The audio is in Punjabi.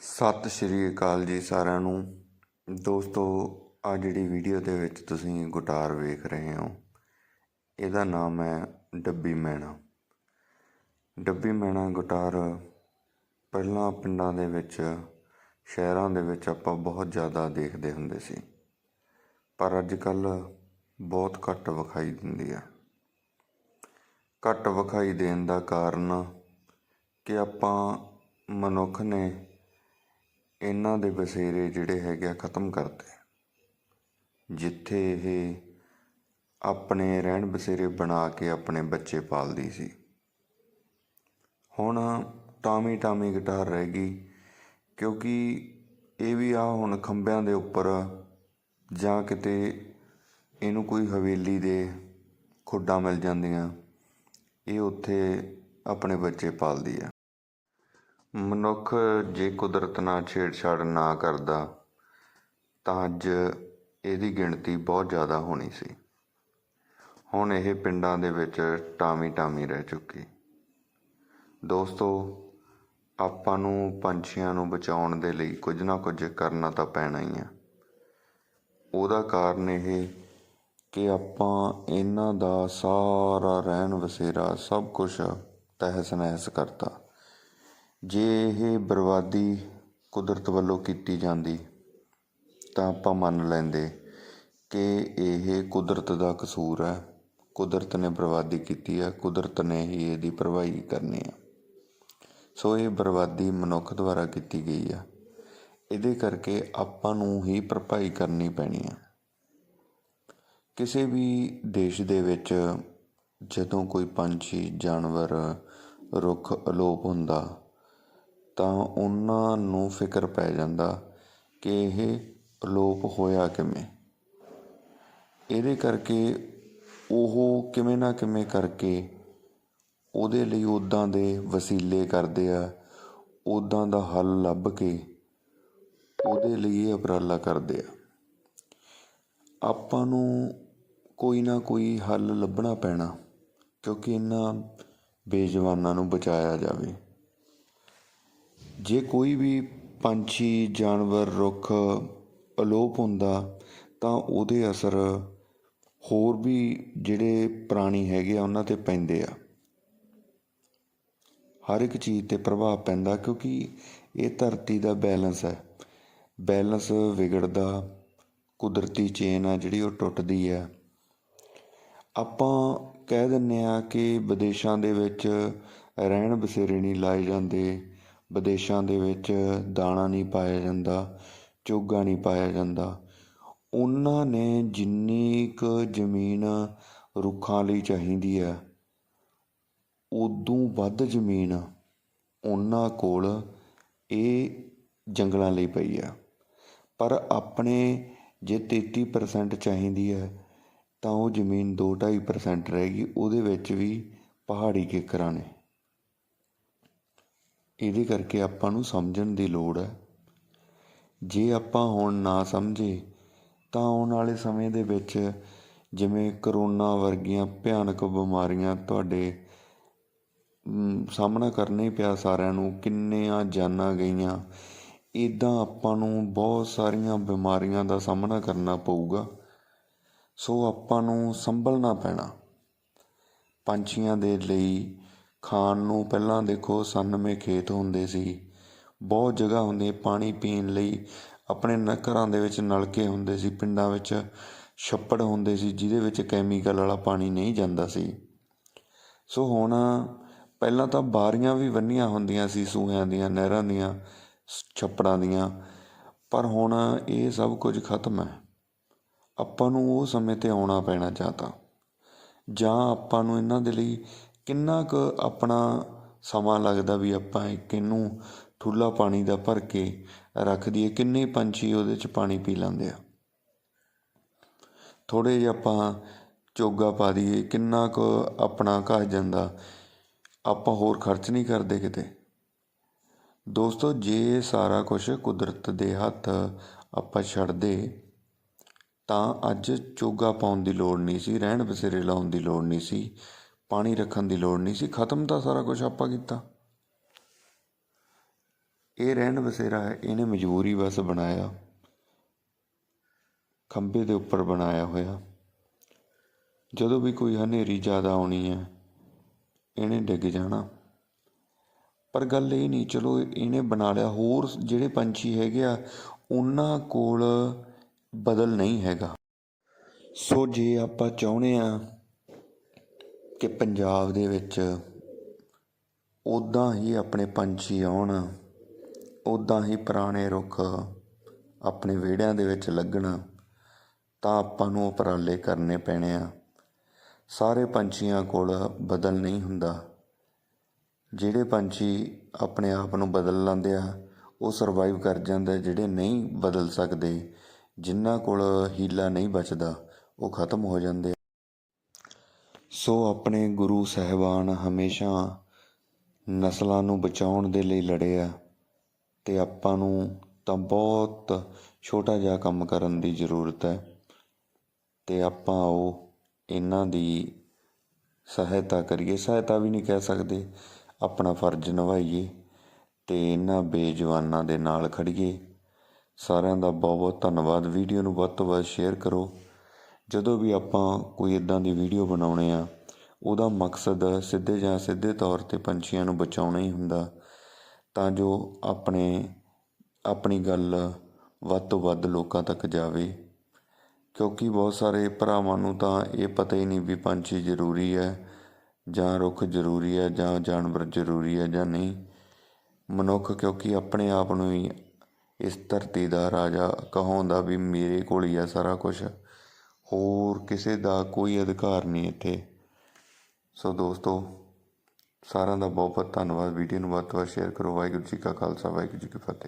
ਸਤਿ ਸ਼੍ਰੀ ਅਕਾਲ ਜੀ ਸਾਰਿਆਂ ਨੂੰ। ਦੋਸਤੋ ਆ ਜਿਹੜੀ ਵੀਡੀਓ ਦੇ ਵਿੱਚ ਤੁਸੀਂ ਗੁਟਾਰ ਵੇਖ ਰਹੇ ਹੋ, ਇਹਦਾ ਨਾਮ ਹੈ ਡੱਬੀ ਮੈਣਾ। ਡੱਬੀ ਮੈਣਾ ਗੁਟਾਰ ਪਹਿਲਾਂ ਪਿੰਡਾਂ ਦੇ ਵਿੱਚ, ਸ਼ਹਿਰਾਂ ਦੇ ਵਿੱਚ ਆਪਾਂ ਬਹੁਤ ਜ਼ਿਆਦਾ ਦੇਖਦੇ ਹੁੰਦੇ ਸੀ। ਪਰ ਅੱਜ ਕੱਲ ਬਹੁਤ ਘੱਟ ਵਿਖਾਈ ਦਿੰਦੀ ਆ। ਘੱਟ ਵਿਖਾਈ ਦੇਣ ਦਾ ਕਾਰਨ ਕਿ ਆਪਾਂ ਮਨੁੱਖ ਨੇ ਇਹਨਾਂ ਦੇ ਬਸੇਰੇ ਜਿਹੜੇ ਹੈਗੇ ਆ ਖਤਮ ਕਰਤੇ ਜਿੱਥੇ ਇਹ ਆਪਣੇ ਰਹਿਣ ਬਸੇਰੇ ਬਣਾ ਕੇ ਆਪਣੇ ਬੱਚੇ ਪਾਲਦੀ ਸੀ। ਹੁਣ ਟਾਮੀ ਟਾਮੀ ਗਿਟਾਰ ਰਹਿ ਗਈ, ਕਿਉਂਕਿ ਇਹ ਵੀ ਆ ਹੁਣ ਖੰਭਿਆਂ ਦੇ ਉੱਪਰ ਜਾਂ ਕਿਤੇ ਇਹਨੂੰ ਕੋਈ ਹਵੇਲੀ ਦੇ ਖੁੱਡਾਂ ਮਿਲ ਜਾਂਦੀਆਂ, ਇਹ ਉੱਥੇ ਆਪਣੇ ਬੱਚੇ ਪਾਲਦੀ ਆ। ਮਨੁੱਖ ਜੇ ਕੁਦਰਤ ਨਾਲ ਛੇੜਛਾੜ ਨਾ ਕਰਦਾ, ਤਾਂ ਅੱਜ ਇਹਦੀ ਗਿਣਤੀ ਬਹੁਤ ਜ਼ਿਆਦਾ ਹੋਣੀ ਸੀ। ਹੁਣ ਇਹ ਪਿੰਡਾਂ ਦੇ ਵਿੱਚ ਟਾਮੀ ਟਾਮੀ ਰਹਿ ਚੁੱਕੀ। ਦੋਸਤੋ, ਆਪਾਂ ਨੂੰ ਪੰਛੀਆਂ ਨੂੰ ਬਚਾਉਣ ਦੇ ਲਈ ਕੁਝ ਨਾ ਕੁਝ ਕਰਨਾ ਤਾਂ ਪੈਣਾ ਹੀ ਆ। ਉਹਦਾ ਕਾਰਨ ਇਹ ਕਿ ਆਪਾਂ ਇਹਨਾਂ ਦਾ ਸਾਰਾ ਰਹਿਣ ਵਸੇਰਾ ਸਭ ਕੁਝ ਤਹਿਸ ਨਹਿਸ ਕਰਤਾ। ਜੇ ਇਹ ਬਰਬਾਦੀ ਕੁਦਰਤ ਵੱਲੋਂ ਕੀਤੀ ਜਾਂਦੀ, ਤਾਂ ਆਪਾਂ ਮੰਨ ਲੈਂਦੇ ਕਿ ਇਹ ਕੁਦਰਤ ਦਾ ਕਸੂਰ ਹੈ। ਕੁਦਰਤ ਨੇ ਬਰਬਾਦੀ ਕੀਤੀ ਹੈ, ਕੁਦਰਤ ਨੇ ਹੀ ਇਹਦੀ ਭਰਵਾਈ ਕਰਨੀ ਹੈ। ਸੋ ਇਹ ਬਰਬਾਦੀ ਮਨੁੱਖ ਦੁਆਰਾ ਕੀਤੀ ਗਈ ਆ। ਇਹਦੇ ਕਰਕੇ ਆਪਾਂ ਨੂੰ ਹੀ ਭਰਪਾਈ ਕਰਨੀ ਪੈਣੀ ਆ। ਕਿਸੇ ਵੀ ਦੇਸ਼ ਦੇ ਵਿੱਚ ਜਦੋਂ ਕੋਈ ਪੰਛੀ, ਜਾਨਵਰ, ਰੁੱਖ, ਅਲੋਪ ਹੁੰਦਾ ਤਾਂ ਉਹਨਾਂ ਨੂੰ ਫਿਕਰ ਪੈ ਜਾਂਦਾ ਕਿ ਇਹ ਅਲੋਪ ਹੋਇਆ ਕਿਵੇਂ। ਇਹਦੇ ਕਰਕੇ ਉਹ ਕਿਵੇਂ ਨਾ ਕਿਵੇਂ ਕਰਕੇ ਉਹਦੇ ਲਈ ਉਦਾਂ ਦੇ ਵਸੀਲੇ ਕਰਦੇ ਆ ਉਦਾਂ ਦਾ ਹੱਲ ਲੱਭ ਕੇ ਉਹਦੇ ਲਈ ਇਹ ਉਪਰਾਲਾ ਕਰਦੇ ਆ। ਆਪਾਂ ਨੂੰ ਕੋਈ ਨਾ ਕੋਈ ਹੱਲ ਲੱਭਣਾ ਪੈਣਾ, ਕਿਉਂਕਿ ਇਹਨਾਂ ਬੇਜਵਾਨਾਂ ਨੂੰ ਬਚਾਇਆ ਜਾਵੇ। ਜੇ ਕੋਈ ਵੀ ਪੰਛੀ, ਜਾਨਵਰ, ਰੁੱਖ, ਅਲੋਪ ਹੁੰਦਾ, ਤਾਂ ਉਹਦੇ ਅਸਰ ਹੋਰ ਵੀ ਜਿਹੜੇ ਪ੍ਰਾਣੀ ਹੈਗੇ ਆ, ਉਹਨਾਂ ਤੇ ਪੈਂਦੇ ਆ। ਹਰ ਇੱਕ ਚੀਜ਼ ਤੇ ਪ੍ਰਭਾਵ ਪੈਂਦਾ, ਕਿਉਂਕਿ ਇਹ ਧਰਤੀ ਦਾ ਬੈਲੈਂਸ ਹੈ। ਬੈਲੈਂਸ ਵਿਗੜਦਾ, ਕੁਦਰਤੀ ਚੇਨ ਆ ਜਿਹੜੀ ਉਹ ਟੁੱਟਦੀ ਆ ਆਪਾਂ ਕਹਿ ਦਿੰਨੇ ਆ ਕਿ ਵਿਦੇਸ਼ਾਂ ਦੇ ਵਿੱਚ ਰਹਿਣ ਬਸੇਰੇ ਨਹੀਂ ਲਾਏ ਜਾਂਦੇ। ਵਿਦੇਸ਼ਾਂ ਦੇ ਵਿੱਚ ਦਾਣਾ ਨਹੀਂ ਪਾਇਆ ਜਾਂਦਾ ਚੋਗਾ ਨਹੀਂ ਪਾਇਆ ਜਾਂਦਾ। ਉਹਨਾਂ ਨੇ ਜਿੰਨੀ ਕੁ ਜ਼ਮੀਨ ਰੁੱਖਾਂ ਲਈ ਚਾਹੀਦੀ ਹੈ, ਉਦੋਂ ਵੱਧ ਜ਼ਮੀਨ ਉਹਨਾਂ ਕੋਲ ਇਹ ਜੰਗਲਾਂ ਲਈ ਪਈ ਆ ਪਰ ਆਪਣੇ ਜੇ 33% ਚਾਹੀਦੀ ਹੈ, ਤਾਂ ਉਹ ਜ਼ਮੀਨ 2-2.5% ਰਹਿ ਗਈ, ਉਹਦੇ ਵਿੱਚ ਵੀ ਪਹਾੜੀ ਕਿੱਕਰਾਂ ਨੇ। ਇਹਦੇ ਕਰਕੇ ਆਪਾਂ ਨੂੰ ਸਮਝਣ ਦੀ ਲੋੜ ਹੈ। ਜੇ ਆਪਾਂ ਹੁਣ ਨਾ ਸਮਝੇ, ਤਾਂ ਆਉਣ ਵਾਲੇ ਸਮੇਂ ਦੇ ਵਿੱਚ ਜਿਵੇਂ ਕਰੋਨਾ ਵਰਗੀਆਂ ਭਿਆਨਕ ਬਿਮਾਰੀਆਂ ਤੁਹਾਡੇ ਸਾਹਮਣਾ ਕਰਨਾ ਹੀ ਪਿਆ ਸਾਰਿਆਂ ਨੂੰ, ਕਿੰਨੀਆਂ ਜਾਨਾਂ ਗਈਆਂ ਇਦਾਂ ਆਪਾਂ ਨੂੰ ਬਹੁਤ ਸਾਰੀਆਂ ਬਿਮਾਰੀਆਂ ਦਾ ਸਾਹਮਣਾ ਕਰਨਾ ਪਊਗਾ। ਸੋ ਆਪਾਂ ਨੂੰ ਸੰਭਲਣਾ ਪੈਣਾ। ਪੰਛੀਆਂ ਦੇ ਲਈ ਖਾਣ ਨੂੰ ਪਹਿਲਾਂ ਦੇਖੋ ਸੰਨਮੇ ਖੇਤ ਹੁੰਦੇ ਸੀ। ਬਹੁਤ ਜਗ੍ਹਾ ਹੁੰਦੀ ਪਾਣੀ ਪੀਣ ਲਈ। ਆਪਣੇ ਨ, ਘਰਾਂ ਦੇ ਵਿੱਚ ਨਲਕੇ ਹੁੰਦੇ ਸੀ, ਪਿੰਡਾਂ ਵਿੱਚ ਛੱਪੜ ਹੁੰਦੇ ਸੀ, ਜਿਹਦੇ ਵਿੱਚ ਕੈਮੀਕਲ ਵਾਲਾ ਪਾਣੀ ਨਹੀਂ ਜਾਂਦਾ ਸੀ। ਸੋ ਹੁਣ ਪਹਿਲਾਂ ਤਾਂ ਬਾਰੀਆਂ ਵੀ ਬੰਨੀਆਂ ਹੁੰਦੀਆਂ ਸੀ ਸੂਹਿਆਂ ਦੀਆਂ, ਨਹਿਰਾਂ ਦੀਆਂ, ਛੱਪੜਾਂ ਦੀਆਂ। ਪਰ ਹੁਣ ਇਹ ਸਭ ਕੁਝ ਖਤਮ ਹੈ। ਆਪਾਂ ਨੂੰ ਉਹ ਸਮੇਂ ਤੇ ਆਉਣਾ ਪੈਣਾ ਜਾਂ ਤਾਂ। ਜਾਂ ਆਪਾਂ ਨੂੰ ਇਹਨਾਂ ਦੇ ਲਈ ਕਿੰਨਾ ਕੁ ਆਪਣਾ ਸਮਾਂ ਲੱਗਦਾ ਵੀ ਆਪਾਂ ਇੱਕ ਇਹਨੂੰ ਠੁੱਲਾ ਪਾਣੀ ਦਾ ਭਰ ਕੇ ਰੱਖ ਦਈਏ? ਕਿੰਨੇ ਪੰਛੀ ਉਹਦੇ 'ਚ ਪਾਣੀ ਪੀ ਲੈਂਦੇ ਆ? ਥੋੜੇ ਜਿਹਾ ਆਪਾਂ ਚੋਗਾ ਪਾ ਦਈਏ, ਕਿੰਨਾ ਕੁ ਆਪਣਾ ਘਸ ਜਾਂਦਾ, ਆਪਾਂ ਹੋਰ ਖਰਚ ਨਹੀਂ ਕਰਦੇ ਕਿਤੇ? ਦੋਸਤੋ, ਜੇ ਸਾਰਾ ਕੁਝ ਕੁਦਰਤ ਦੇ ਹੱਥ ਆਪਾਂ ਛੱਡਦੇ ਤਾਂ ਅੱਜ ਚੋਗਾ ਪਾਉਣ ਦੀ ਲੋੜ ਨਹੀਂ ਸੀ, ਰਹਿਣ ਬਸੇਰੇ ਲਾਉਣ ਦੀ ਲੋੜ ਨਹੀਂ ਸੀ। ਪਾਣੀ ਰੱਖਣ ਦੀ ਲੋੜ ਨਹੀਂ ਸੀ, ਖਤਮ ਤਾਂ ਸਾਰਾ ਕੁਝ ਆਪਾਂ ਕੀਤਾ। ਇਹ ਰਹਿਣ ਬਸੇਰਾ ਹੈ, ਇਹਨੇ ਮਜਬੂਰੀ ਬਸ ਬਣਾਇਆ। ਖੰਭੇ ਦੇ ਉੱਪਰ ਬਣਾਇਆ ਹੋਇਆ। ਜਦੋਂ ਵੀ ਕੋਈ ਹਨੇਰੀ ਜ਼ਿਆਦਾ ਆਉਣੀ ਹੈ, ਇਹਨੇ ਡਿੱਗ ਜਾਣਾ। ਪਰ ਗੱਲ ਇਹ ਨਹੀਂ, ਚਲੋ ਇਹਨੇ ਬਣਾ ਲਿਆ, ਹੋਰ ਜਿਹੜੇ ਪੰਛੀ ਹੈਗੇ ਆ, ਉਹਨਾਂ ਕੋਲ ਬਦਲ ਨਹੀਂ ਹੈਗਾ। ਸੋ ਜੇ ਆਪਾਂ ਚਾਹੁੰਦੇ ਆ ਕਿ ਪੰਜਾਬ ਦੇ ਵਿੱਚ ਉੱਦਾਂ ਹੀ ਆਪਣੇ ਪੰਛੀ ਆਉਣ ਉੱਦਾਂ ਹੀ ਪੁਰਾਣੇ ਰੁੱਖ ਆਪਣੇ ਵਿਹੜਿਆਂ ਦੇ ਵਿੱਚ ਲੱਗਣ, ਤਾਂ ਆਪਾਂ ਨੂੰ ਉਪਰਾਲੇ ਕਰਨੇ ਪੈਣੇ ਆ। ਸਾਰੇ ਪੰਛੀਆਂ ਕੋਲ ਬਦਲ ਨਹੀਂ ਹੁੰਦਾ। ਜਿਹੜੇ ਪੰਛੀ ਆਪਣੇ ਆਪ ਨੂੰ ਬਦਲ ਲੈਂਦੇ ਆ, ਉਹ ਸਰਵਾਈਵ ਕਰ ਜਾਂਦੇ ਜਿਹੜੇ ਨਹੀਂ ਬਦਲ ਸਕਦੇ, ਜਿਨ੍ਹਾਂ ਕੋਲ ਹੀਲਾ ਨਹੀਂ ਬਚਦਾ, ਉਹ ਖਤਮ ਹੋ ਜਾਂਦੇ ਸੋ ਆਪਣੇ ਗੁਰੂ ਸਾਹਿਬਾਨ ਹਮੇਸ਼ਾ ਨਸਲਾਂ ਨੂੰ ਬਚਾਉਣ ਦੇ ਲਈ ਲੜੇ ਆ ਤੇ ਆਪਾਂ ਨੂੰ ਤਾਂ ਬਹੁਤ ਛੋਟਾ ਜਿਹਾ ਕੰਮ ਕਰਨ ਦੀ ਜ਼ਰੂਰਤ ਹੈ ਤੇ ਆਪਾਂ ਉਹ ਇਹਨਾਂ ਦੀ ਸਹਾਇਤਾ ਕਰੀਏ। ਸਹਾਇਤਾ ਵੀ ਨਹੀਂ ਕਹਿ ਸਕਦੇ। ਆਪਣਾ ਫਰਜ਼ ਨਿਭਾਈਏ ਤੇ ਇਹਨਾਂ ਬੇਜਵਾਨਾਂ ਦੇ ਨਾਲ ਖੜੀਏ। ਸਾਰਿਆਂ ਦਾ ਬਹੁਤ ਬਹੁਤ ਧੰਨਵਾਦ। ਵੀਡੀਓ ਨੂੰ ਵੱਧ ਤੋਂ ਵੱਧ ਸ਼ੇਅਰ ਕਰੋ। ਜਦੋਂ ਵੀ ਆਪਾਂ ਕੋਈ ਇੱਦਾਂ ਦੀ ਵੀਡੀਓ ਬਣਾਉਣੇ ਆ, ਉਹਦਾ ਮਕਸਦ ਸਿੱਧੇ ਜਾਂ ਸਿੱਧੇ ਤੌਰ ਤੇ ਪੰਛੀਆਂ ਨੂੰ ਬਚਾਉਣਾ ਹੀ ਹੁੰਦਾ। ਤਾਂ ਜੋ ਆਪਣੇ, ਆਪਣੀ ਗੱਲ ਵੱਧ ਤੋਂ ਵੱਧ ਲੋਕਾਂ ਤੱਕ ਜਾਵੇ। ਕਿਉਂਕਿ ਬਹੁਤ ਸਾਰੇ ਭਰਾਵਾਂ ਨੂੰ ਤਾਂ ਇਹ ਪਤਾ ਹੀ ਨਹੀਂ ਵੀ ਪੰਛੀ ਜ਼ਰੂਰੀ ਹੈ, ਜਾਂ ਰੁੱਖ ਜ਼ਰੂਰੀ ਹੈ, ਜਾਂ ਜਾਨਵਰ ਜ਼ਰੂਰੀ ਹੈ, ਜਾਂ ਨਹੀਂ। ਮਨੁੱਖ ਕਿਉਂਕਿ ਆਪਣੇ ਆਪ ਨੂੰ ਹੀ ਇਸ ਧਰਤੀ ਦਾ ਰਾਜਾ ਕਹਾਉਂਦਾ ਵੀ ਮੇਰੇ ਕੋਲ ਹੀ ਆ ਸਾਰਾ ਕੁਝ ਹੋਰ ਕਿਸੇ ਦਾ ਕੋਈ ਅਧਿਕਾਰ ਨਹੀਂ ਇੱਥੇ। ਸੋ ਦੋਸਤੋ, ਸਾਰਿਆਂ ਦਾ ਬਹੁਤ ਬਹੁਤ ਧੰਨਵਾਦ। ਵੀਡੀਓ ਨੂੰ ਵੱਧ ਤੋਂ ਵੱਧ ਸ਼ੇਅਰ ਕਰੋ। ਵਾਹਿਗੁਰੂ ਜੀ ਕਾ ਖਾਲਸਾ, ਵਾਹਿਗੁਰੂ ਜੀ ਕੀ ਫਤਿਹ।